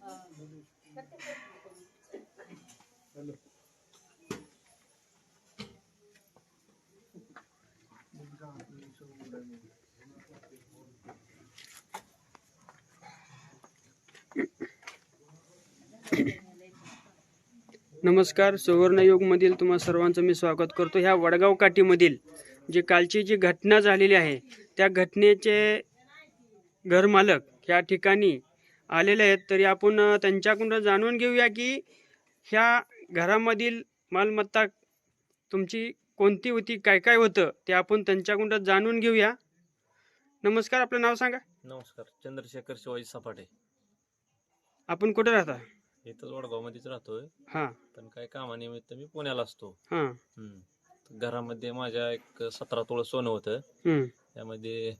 啊，对，对对。नमस्कार सुवर्णयुगमधील तुम्हा सर्वांचं मी स्वागत करतो ह्या वडगाव काठीमधील जी कालची जी घटना झालेली आहे त्या घटनेचे घरमालक ह्या ठिकाणी आलेले आहेत. तरी आपण त्यांच्याकडून जाणून घेऊया की ह्या घरामधील मालमत्ता तुमची कोणती होती काय काय होतं ते आपण त्यांच्याकडून जाणून घेऊया. नमस्कार आपलं नाव सांगा. नमस्कार चंद्रशेखर शिवाजी सपाटे. आपण कुठे राहता? इथंच वडगावमध्येच राहतोय. हां. पण काही कामानिमित्त मी पुण्याला असतो. हां. हम्म. घरामध्ये माझ्या एक सतरा तोळं सोनं होतं. हम्म, त्यामध्ये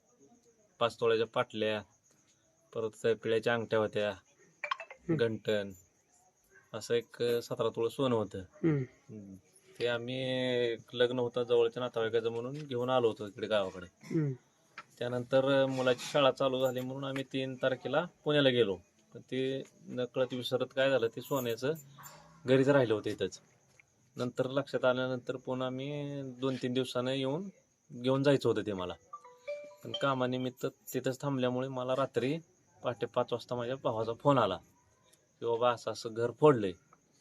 पाच तोळ्याच्या पाटल्या परत पिळ्याच्या अंगठ्या होत्या गंटन असं एक सतरा तोळं सोनं होतं. हम्म, हम्म. ते आम्ही एक लग्न होतं जवळच्या नातेवाईकाचं म्हणून घेऊन आलो होतो इकडे गावाकडे. हम्म, त्यानंतर मुलाची शाळा चालू झाली म्हणून आम्ही तीन तारखेला पुण्याला गेलो. पण ते नकळत विसरत काय झालं ते सोन्याचं घरीच राहिलं होतं इथंच. नंतर लक्षात आल्यानंतर पुन्हा आम्ही दोन तीन दिवसानं येऊन घेऊन जायचं होतं ते मला. पण कामानिमित्त तिथंच थांबल्यामुळे मला रात्री पहाटे पाच वाजता माझ्या भावाचा फोन आला. की बाबा असं असं घर फोडलंय.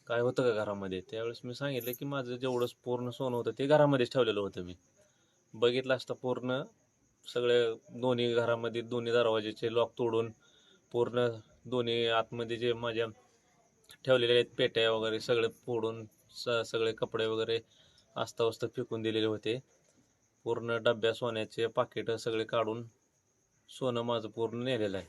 काय होतं का घरामध्ये? त्यावेळेस मी सांगितलं की माझं जेवढं पूर्ण सोनं होतं ते घरामध्येच ठेवलेलं होतं मी. बघितलं असता पूर्ण सगळे दोन्ही घरामध्ये दोन्ही दरवाजेचे लॉक तोडून पूर्ण दोन्ही आतमध्ये जे माझ्या ठेवलेले आहेत पेट्या वगैरे सगळे फोडून स सगळे कपडे वगैरे अस्तावस्त फेकून दिलेले होते. पूर्ण डब्या सोन्याचे पाकिटं सगळे काढून सोनं माझं पूर्ण नेलेलं आहे.